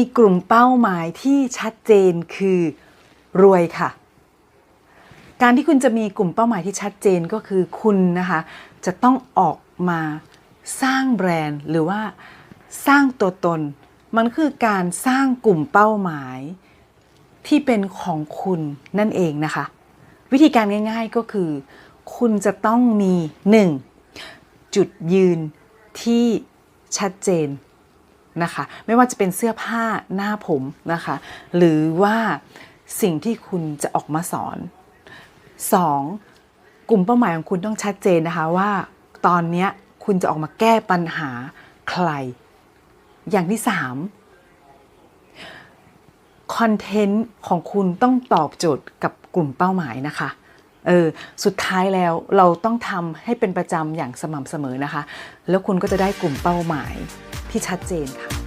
มีกลุ่มเป้าหมายที่ชัดเจนคือรวยค่ะ การที่คุณจะมีกลุ่มเป้าหมายที่ชัดเจนก็คือคุณนะคะจะต้องออกมาสร้างแบรนด์หรือว่าสร้างตัวตน มันคือการสร้างกลุ่มเป้าหมายที่เป็นของคุณนั่นเองนะคะ วิธีการง่ายๆก็คือ คุณจะต้องมี 1. จุดยืนที่ชัดเจน นะคะ ไม่ว่าจะเป็นเสื้อผ้าหน้าผมนะคะ หรือว่าสิ่งที่คุณจะออกมาสอน 2. กลุ่มเป้าหมายของคุณต้องชัดเจนนะคะว่าตอนนี้คุณจะออกมาแก้ปัญหาใคร อย่างที่ 3. คอนเทนต์ของคุณต้องตอบโจทย์กับกลุ่มเป้าหมายนะคะเออสุดท้ายแล้วเราต้องทำให้เป็นประจำอย่างสม่ำเสมอนะคะ แล้วคุณก็จะได้กลุ่มเป้าหมาย ที่ชัดเจนค่ะ